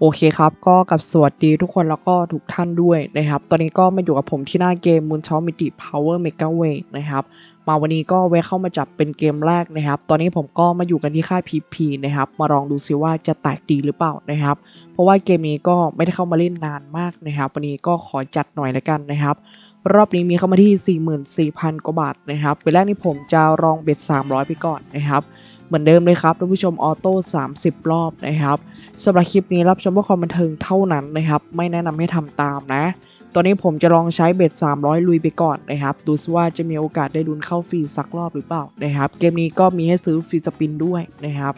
โอเคครับ ก็กับสวัสดีทุกคนแล้วก็ทุกท่านด้วยนะครับ ตอนนี้ก็มาอยู่กับผมที่หน้าเกม m o o n s h o t Mythic Power Mega w a y นะครับ มาวันนี้ก็แวะเข้ามาจับเป็นเกมแรกนะครับ ตอนนี้ผมก็มาอยู่กันที่ค่าย PP นะครับ มาลองดูซิว่าจะแตกดีหรือเปล่านะครับ เพราะว่าเกมนี้ก็ไม่ได้เข้ามาเล่นนานมากนะครับ วันนี้ก็ขอจัดหน่อยละกันนะครับรอบนี้มีเข้ามาที่ 44,000 กว่าบาทนะครับเป็นแรกนี้ผมจะลองเบ็ด 300 ไปก่อนนะครับ เหมือนเดิมเลยครับท่านผู้ชมออโต้30 รอบนะครับสำหรับคลิปนี้รับชมเพื่อความบันเทิงเท่านั้นนะครับ ไม่แนะนำให้ทำตามนะ ตอนนี้ผมจะลองใช้เบ็ด 300 ลุยไปก่อนนะครับ ดูซิว่าจะมีโอกาสได้ลุ้นเข้าฟรีสักรอบหรือเปล่านะครับ เกมนี้ก็มีให้ซื้อฟรีสปินด้วยนะครับ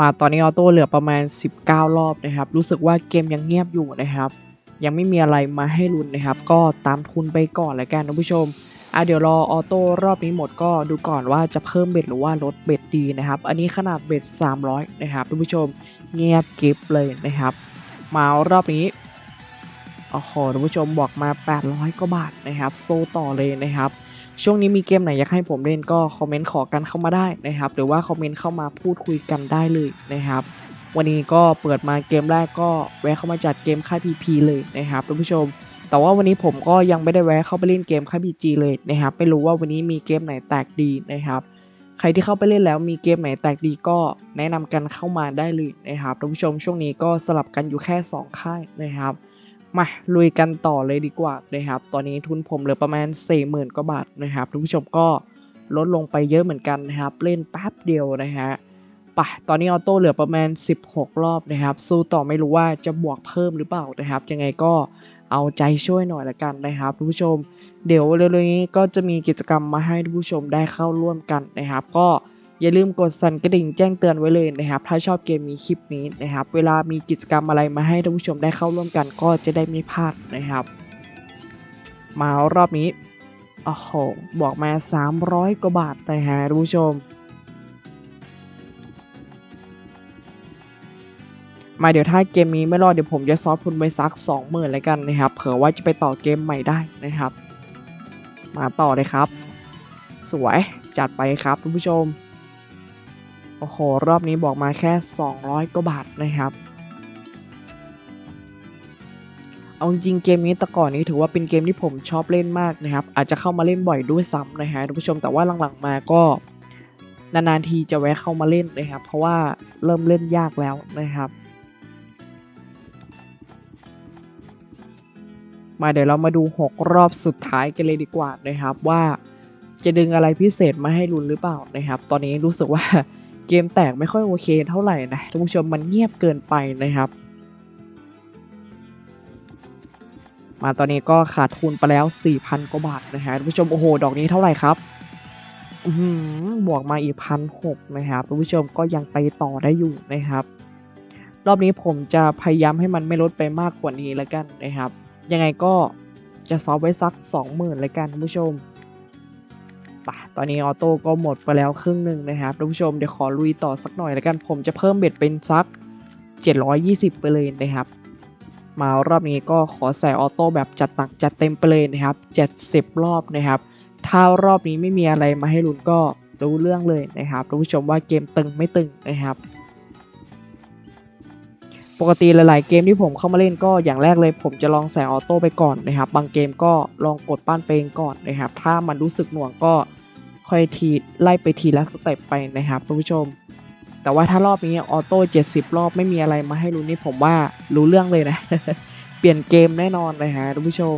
มาตอนนี้ออโต้เหลือประมาณ 19 รอบนะครับ รู้สึกว่าเกมยังเงียบอยู่นะครับ ยังไม่มีอะไรมาให้ลุ้นนะครับ ก็ตามทุนไปก่อนแล้วกันท่านผู้ชมอะเดี๋ยวรอออโต้รอบนี้หมดก็ดูก่อนว่าจะเพิ่มเบ็ดหรือว่าลดเบ็ดดีนะครับ อันนี้ขนาดเบ็ด 300 นะครับท่านผู้ชมเงียบกิฟเลยนะครับ มารอบนี้โอ้โหท่านผู้ชมบอกมา 800กว่าบาทนะครับโซต่อเลยนะครับ ช่วงนี้มีเกมไหนอยากให้ผมเล่นก็คอมเมนต์ขอกันเข้ามาได้นะครับ หรือว่าคอมเมนต์เข้ามาพูดคุยกันได้เลยนะครับ วันนี้ก็เปิดมาเกมแรกก็แวะเข้ามาจัดเกมค่าย PP เลยนะครับท่านผู้ชม แต่ว่าวันนี้ผมก็ยังไม่ได้แวะเข้าไปเล่นเกมค่าย PG เลยนะครับ ไม่รู้ว่าวันนี้มีเกมไหนแตกดีนะครับ ใครที่เข้าไปเล่นแล้วมีเกมไหนแตกดีก็แนะนำกันเข้ามาได้เลยนะครับท่านผู้ชมช่วงนี้ก็สลับกันอยู่แค่ 2 ค่ายนะครับ มาลุยกันต่อเลยดีกว่านะครับ ตอนนี้ทุนผมเหลือประมาณ 40,000กว่าบาทนะครับทุกผู้ชมก็ลดลงไปเยอะเหมือนกันนะครับ เล่นแป๊บเดียวนะฮะไปตอนนี้ออโต้เหลือประมาณ 16 รอบนะครับ สู้ต่อไม่รู้ว่าจะบวกเพิ่มหรือเปล่านะครับ ยังไงก็เอาใจช่วยหน่อยละกันนะครับทุกผู้ชม เดี๋ยวเร็วๆนี้ก็จะมีกิจกรรมมาให้ทุกผู้ชมได้เข้าร่วมกันนะครับ ก็ อย่าลืมกดสั่นกระดิ่งแจ้งเตือนไว้เลยนะครับ ถ้าชอบเกมมีคลิปนี้นะครับ เวลามีกิจกรรมอะไรมาให้ท่านผู้ชมได้เข้าร่วมกันก็จะได้ไม่พลาดนะครับ มารอบนี้โอ้โหบอกมา 300 กว่าบาทนะฮะท่านผู้ชม มาเดี๋ยวถ้าเกมนี้ไม่รอดเดี๋ยวผมจะซอฟทุนไปสัก 20,000เลยกันนะครับ เผื่อว่าจะไปต่อเกมใหม่ได้นะครับ มาต่อเลยครับ สวยจัดไปครับท่านผู้ชม อ้โห รอบนี้บอกมาแค่ 200กว่าบาทนะครับ เอาจริงเกมนี้แต่ก่อนนี้ถือว่าเป็นเกมที่ผมชอบเล่นมากนะครับ อาจจะเข้ามาเล่นบ่อยด้วยซ้ำนะฮะท่านผู้ชมแต่ว่าหลังๆมาก็นานๆทีจะแวะเข้ามาเล่นนะครับ เพราะว่าเริ่มเล่นยากแล้วนะครับ มาเดี๋ยวเรามาดู 6 รอบสุดท้ายกันเลยดีกว่านะครับว่าจะดึงอะไรพิเศษมาให้ลุ้นหรือเปล่านะครับ ตอนนี้รู้สึกว่า เกมแตกไม่ค่อยโอเคเท่าไหร่นะท่านผู้ชมมันเงียบเกินไปนะครับ มาตอนนี้ก็ขาดทุนไปแล้ว 4,000 กว่าบาทนะฮะท่านผู้ชมโอ้โห ดอกนี้เท่าไหร่ครับหือบวกมาอีกพันหกนะครับท่านผู้ชมก็ยังไปต่อได้อยู่นะครับ รอบนี้ผมจะพยายามให้มันไม่ลดไปมากกว่านี้แล้วกันนะครับ ยังไงก็จะซอฟไว้สัก 20,000เลยกันท่านผู้ชม ตอนนี้ออโต้ก็หมดไปแล้วครึ่งหนึ่งนะครับท่านผู้ชมเดี๋ยวขอลุยต่อสักหน่อยแล้วกันผมจะเพิ่มเบ็ดเป็นสัก 720 ไปเลยนะครับ มารอบนี้ก็ขอใส่ออโต้แบบจัดตักจัดเต็มไปเลยนะครับ 70 รอบนะครับ ถ้ารอบนี้ไม่มีอะไรมาให้ลุ้นก็รู้เรื่องเลยนะครับท่านผู้ชมว่าเกมตึงไม่ตึงนะครับปกติหลาย ๆ เกมที่ผมเข้ามาเล่นก็อย่างแรกเลย ผมจะลองใส่ออโต้ไปก่อนนะครับ บางเกมก็ลองกดป้านเพลงก่อนนะครับ ถ้ามันรู้สึกหน่วงก็ ค่อยทีไล่ไปทีละสเต็ปไปนะครับท่านผู้ชม แต่ว่าถ้ารอบนี้ออโต้70รอบไม่มีอะไรมาให้รู้นี่ผมว่ารู้เรื่องเลยนะ เปลี่ยนเกมแน่นอนนะฮะท่านผู้ชม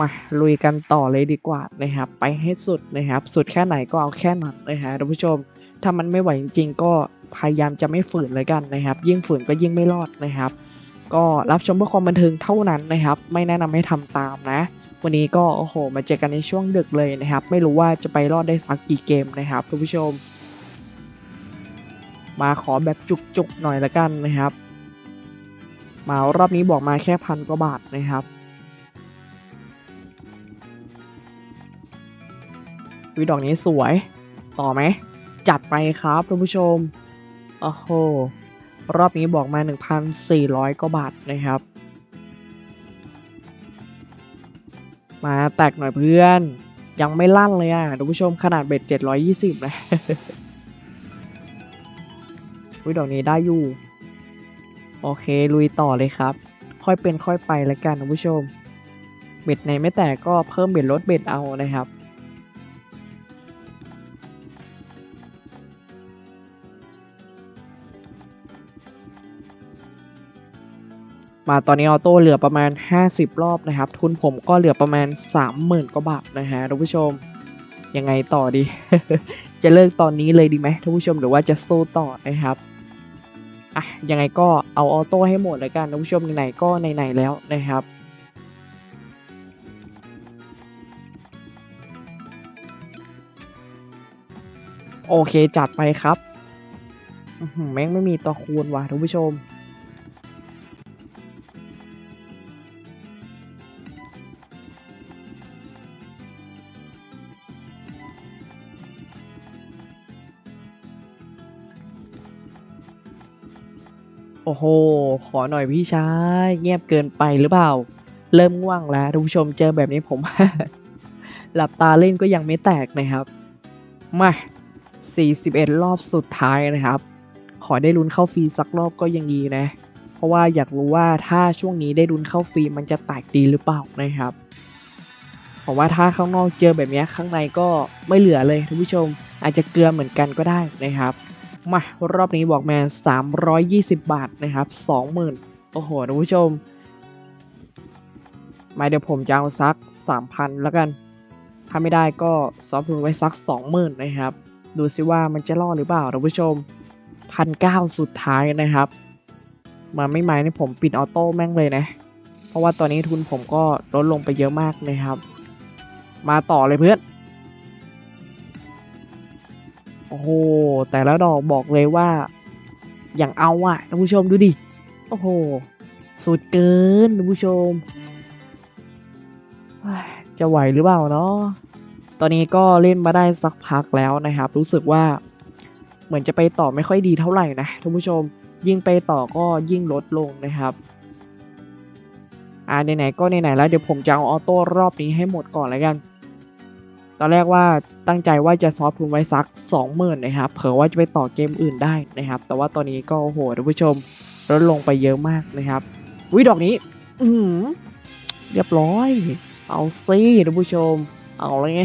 มาลุยกันต่อเลยดีกว่านะครับไปให้สุดนะครับ สุดแค่ไหนก็เอาแค่นั้นนะฮะท่านผู้ชม ถ้ามันไม่ไหวจริงๆ ก็พยายามจะไม่ฝืนเลยกันนะครับ ยิ่งฝืนก็ยิ่งไม่รอดนะครับ ก็รับชมเพื่อความบันเทิงเท่านั้นนะครับ ไม่แนะนำให้ทำตามนะ วันนี้ก็โอ้โหมาเจอกันในช่วงดึกเลยนะครับ ไม่รู้ว่าจะไปรอดได้สักกี่เกมนะครับคุณผู้ชม มาขอแบบจุกๆหน่อยละกันนะครับ มารอบนี้บอกมาแค่พันกว่าบาทนะครับวิดอกนี้สวย ต่อไหม จัดไปครับท่านผู้ชม โอ้โห รอบนี้บอกมา 1,400กว่าบาทนะครับ มาแตกหน่อยเพื่อน ยังไม่ลั่นเลยอะท่านผู้ชมขนาดเบ็ด 720 นะวิดอกนี้ได้อยู่ โอเค ลุยต่อเลยครับ ค่อยเป็นค่อยไปแล้วกันท่านผู้ชม เบ็ดไหนไม่แตกก็เพิ่มเบ็ดลดเบ็ดเอานะครับ มาตอนนี้ออโต้เหลือประมาณ 50 รอบนะครับ ทุนผมก็เหลือประมาณ 30,000กว่าบาทนะฮะท่านผู้ชม ยังไงต่อดี จะเลิกตอนนี้เลยดีไหมท่านผู้ชมหรือว่าจะสู้ต่อนะครับอะยังไงก็เอาออโต้ให้หมดเลยกันท่านผู้ชมไหนๆก็ไหนๆแล้วนะครับโอเคจัดไปครับแม่งไม่มีตัวคูณว่ะท่านผู้ชม โอ้โห ขอหน่อยพี่ชายเงียบเกินไปหรือเปล่า เริ่มง่วงแล้วท่านผู้ชมเจอแบบนี้ผม หลับตาเล่นก็ยังไม่แตกนะครับ มา 41 รอบสุดท้ายนะครับ ขอได้ลุ้นเข้าฟรีสักรอบก็ยังดีนะ เพราะว่าอยากรู้ว่าถ้าช่วงนี้ได้ลุ้นเข้าฟรีมันจะแตกดีหรือเปล่านะครับผมว่าถ้าข้างนอกเจอแบบนี้ข้างในก็ไม่เหลือเลยท่านผู้ชมอาจจะเกลือเหมือนกันก็ได้นะครับ มารอบนี้บอกแมา320 บาทนะครับ 20,000 โอ้โหท่านผู้ชมมาเดี๋ยวผมจะเอาสัก 3,000 แล้วกัน ถ้าไม่ได้ก็ซอฟต์ทุนไว้สัก 20,000 นะครับ ดูซิว่ามันจะรอดหรือเปล่าท่านผู้ชม 1,900 สุดท้ายนะครับ มาไม่ไม้นี่ผมปิดออโต้แม่งเลยนะ เพราะว่าตอนนี้ทุนผมก็ลดลงไปเยอะมากนะครับ มาต่อเลยเพื่อน โอ้โห แต่ละดอกบอกเลยว่า อย่างเอาอะท่านผู้ชมดูดิ โอ้โห สุดเกินท่านผู้ชม จะไหวหรือเปล่าเนาะ ตอนนี้ก็เล่นมาได้สักพักแล้วนะครับ รู้สึกว่า เหมือนจะไปต่อไม่ค่อยดีเท่าไหร่นะท่านผู้ชม ยิ่งไปต่อก็ยิ่งลดลงนะครับอ่าไหนๆก็ไหนๆแล้วเดี๋ยวผมจะเอาออโต้รอบนี้ให้หมดก่อนแล้วกัน ตอนแรกว่าตั้งใจว่าจะซอฟต์ทุนไว้สัก 20,000นะครับ เผื่อว่าจะไปต่อเกมอื่นได้นะครับ แต่ว่าตอนนี้ก็โหท่านผู้ชมลดลงไปเยอะมากนะครับวิดอกนี้ อืเรียบร้อย เอาซิท่านผู้ชม เอาเลยไง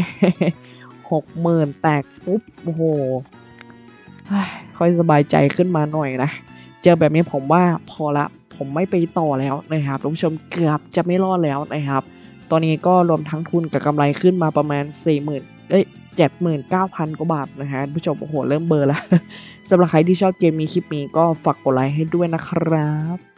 หกหมื่นแตกปุ๊บโอ้โหเฮ้ยค่อยสบายใจขึ้นมาหน่อยนะ เจอแบบนี้ผมว่าพอละ ผมไม่ไปต่อแล้วนะครับท่านผู้ชมเกือบจะไม่รอดแล้วนะครับ ตอนนี้ก็รวมทั้งทุนกับกำไรขึ้นมาประมาณ 40,000 เอ้ย 79,000 กว่าบาทนะฮะผู้ชมโอ้โห เริ่มเบอร์แล้วสำหรับใครที่ชอบเกมมีคลิปนี้ก็ฝากกดไลค์ให้ด้วยนะครับ